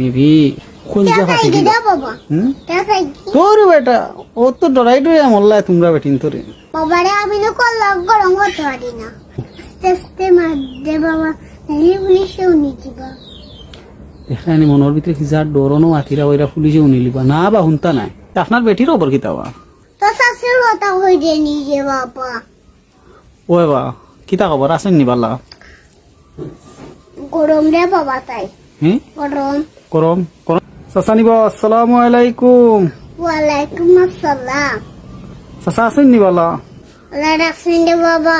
নিবি। কোন যা খাই ফাটি দে দিবা বাবা। হুম? খাই তোর বেটা ও তো ডরাই ডরাই মল্লায় তোমরা বেটিন তোরে। বাবারে আমি না করলাম গরম করতে পারি না। আস্তে আস্তে মার দে বাবা। নাহলে পুলিশেও নিয়ে যাবা। দেখানি মনের ভিতরে কি যার ডরনো আতিরা ওইরা পুলিশে উনিলিবা না বা হুনতা নাই। আপনার বেটির ওপর কিতাবা তো শাশুর কথা যে নিজে বাবা। ওই বা কিতা খবর? আছেন নি বালা? গরম রে বাবা তাই। হ্যাঁ গরম। করম করম চাচা নিব আসসালামু আলাইকুম। ওয়ালাইকুম আসসালাম। চাচা আছেন নি বালা? আল্লাহ রাখছেন রে বাবা।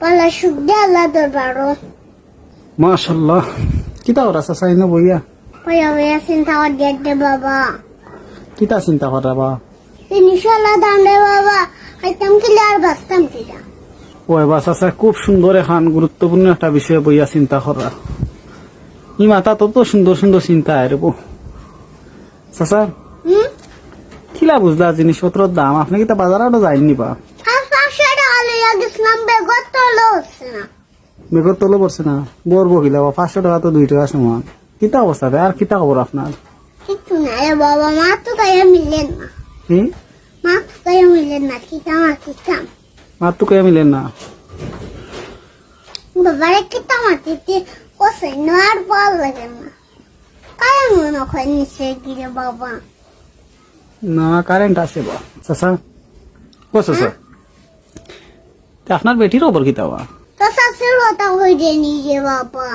পালা সুখ দে আল্লাহ দরবারও মাশাল্লাহ কিতা করা চাচা ইনো বইয়া? হইয়া চিন্তা কর দে বাবা। কিতা চিন্তা করা বা ইনশাল্লাহ দাম রে বাবা। খাইতাম কি আর বাঁচতাম কি না ওই খুব সুন্দর এখন গুরুত্বপূর্ণ একটা বিষয় বইয়া চিন্তা করা। ই মাথা তত সুন্দর সুন্দর চিন্তা রে চাচা কিলা বুঝলা জিনিসপত্রের দাম আপনি কিতা বাজারও যায়নি বা? তো বেগর তলে পড়ছে না। বর বহিলা বা পাঁচশো টাকা তো দুই টাকা সমান। কিতা অবস্থা? আর কিতা খবর আপনার? কিছু বাবা মা তো গায়ে মিলেন না। মা তো গায়ে মিলেন না কিতাম মার তো কে মিলেন না বাবারে কিতাম আর কিতে কষে আর ভালো লাগে না কারণ মনে হয় নিচে গিয়ে বাবা না কারেন্ট আছে বা চাচা ও চাচা তা আপনার বেটির ওপর কিতা বা তো শাশুর কথা হয়ে যে নিজে বাবা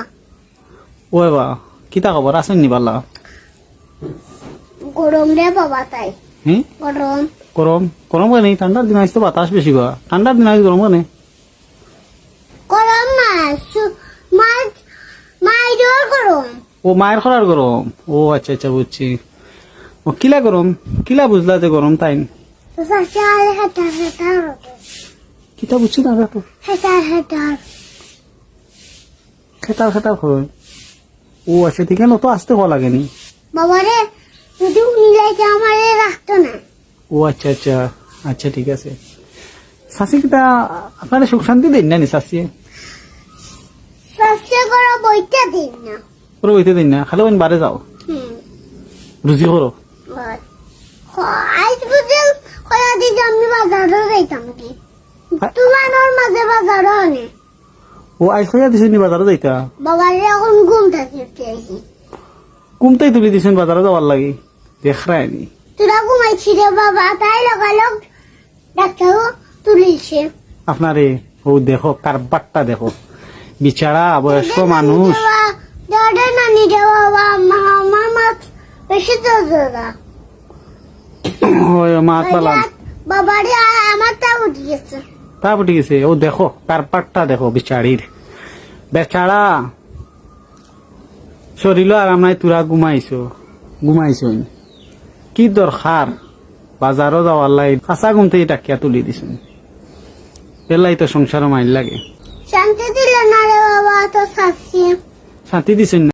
ওই বা কিতা খবর আছেন নি বালা গরম রে বাবা তাই হি গরম গরম গরম কেন ঠান্ডার দিন আসতে বাতাস বেশি বা ঠান্ডার দিন আসতে গরম কেন গরম সু- মাই মাইরও গরম। ও মায়ের খরার গরম। ও আচ্ছা আচ্ছা বুঝছি। ও কিলা গরম? কিলা বুঝলা যে গরম তাই কিতা বুঝছি না তো হেটার হেটার খেতার খেতার হয়। ও আচ্ছা ঠিক আছে তো আসতে হওয়া লাগেনি। বাবারে যদি মিলাইতে আমারে রাখতো না। ও আচ্ছা আচ্ছা আচ্ছা ঠিক আছে। শাসি কিতা আপনারা সুখ শান্তি দেন না নি করে বইটা দিন না। বইতে দিন না খালি ওই বারে যাও। রুজি করো। আজ বুঝে কয়া দিদি আমি বাজারও যাইতাম কি? হ্যাঁ। তুলানোর মাঝে বাজারও আনে। ও আইস হইয়া দিছেন নি বাজারে যাইতা? বাবারে এখন ঘুম থাকি উঠেছি কুমতাই তুলি দিছেন যাওয়ার লাগি। দেখ রায়নি তোরা ঘুমাইছি রে বাবা তাই লগালগ ডাক্তারও তুলিছে। আপনারে ও দেখো কারবারটা দেখো। বিচারা বয়স্ক মানুষ। দাদা নানি রে বাবা মা মামা বেশি জোরা ওই মা পালাম বাবারে আমার তা উঠে গেছে তারপর ঠিক আছে ও দেখো কারপাটটা দেখো বিচারির বেচারা শরীর আরাম নাই তোরা ঘুমাইছো। ঘুমাইছো কি দরকার? বাজারও যাওয়ার লাই। কাঁচা এটা টাকিয়া তুলি দিছ পেলাই তো সংসার মাইল লাগে। শান্তি দিলে না রে বাবা তো শাসি শান্তি দিছেন